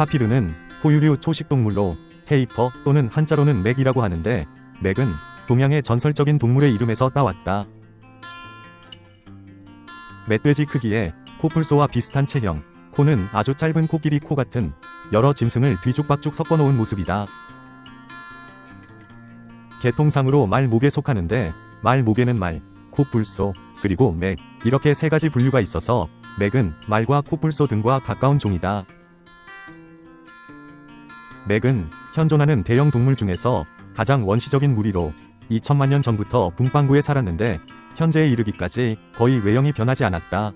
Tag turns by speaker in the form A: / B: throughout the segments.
A: 파피르는 포유류 초식동물로 테이퍼 또는 한자로는 맥이라고 하는데 맥은 동양의 전설적인 동물의 이름에서 따왔다. 멧돼지 크기에 코뿔소와 비슷한 체형, 코는 아주 짧은 코끼리 코 같은 여러 짐승을 뒤죽박죽 섞어 놓은 모습이다. 계통상으로 말 목에 속하는데 말 목에는 말, 코뿔소, 그리고 맥 이렇게 세 가지 분류가 있어서 맥은 말과 코뿔소 등과 가까운 종이다. 맥은 현존하는 대형 동물 중에서 가장 원시적인 무리로 2천만 년 전부터 북반구에 살았는데 현재에 이르기까지 거의 외형이 변하지 않았다.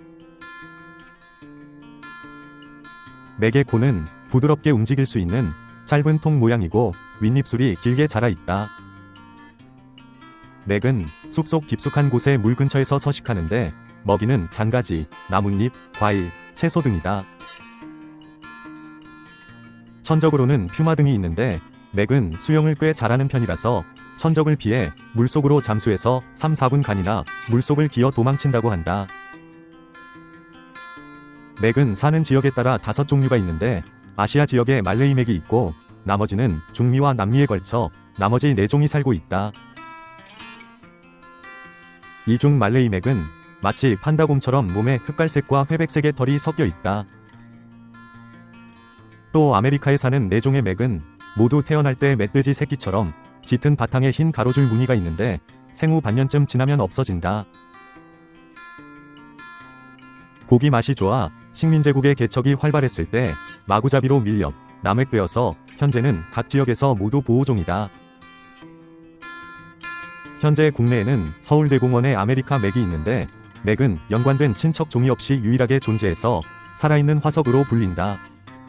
A: 맥의 코는 부드럽게 움직일 수 있는 짧은 통 모양이고 윗입술이 길게 자라 있다. 맥은 숲속 깊숙한 곳에 물 근처에서 서식하는데 먹이는 장가지, 나뭇잎, 과일, 채소 등이다. 천적으로는 퓨마 등이 있는데 맥은 수영을 꽤 잘하는 편이라서 천적을 피해 물속으로 잠수해서 3, 4분간이나 물속을 기어 도망친다고 한다. 맥은 사는 지역에 따라 다섯 종류가 있는데 아시아 지역에 말레이 맥이 있고 나머지는 중미와 남미에 걸쳐 나머지 네 종이 살고 있다. 이중 말레이 맥은 마치 판다곰처럼 몸에 흑갈색과 회백색의 털이 섞여 있다. 또 아메리카에 사는 네 종의 맥은 모두 태어날 때 멧돼지 새끼처럼 짙은 바탕에 흰 가로줄 무늬가 있는데 생후 반년쯤 지나면 없어진다. 고기 맛이 좋아 식민제국의 개척이 활발했을 때 마구잡이로 밀려 남획되어서 현재는 각 지역에서 모두 보호종이다. 현재 국내에는 서울대공원에 아메리카 맥이 있는데 맥은 연관된 친척 종이 없이 유일하게 존재해서 살아있는 화석으로 불린다.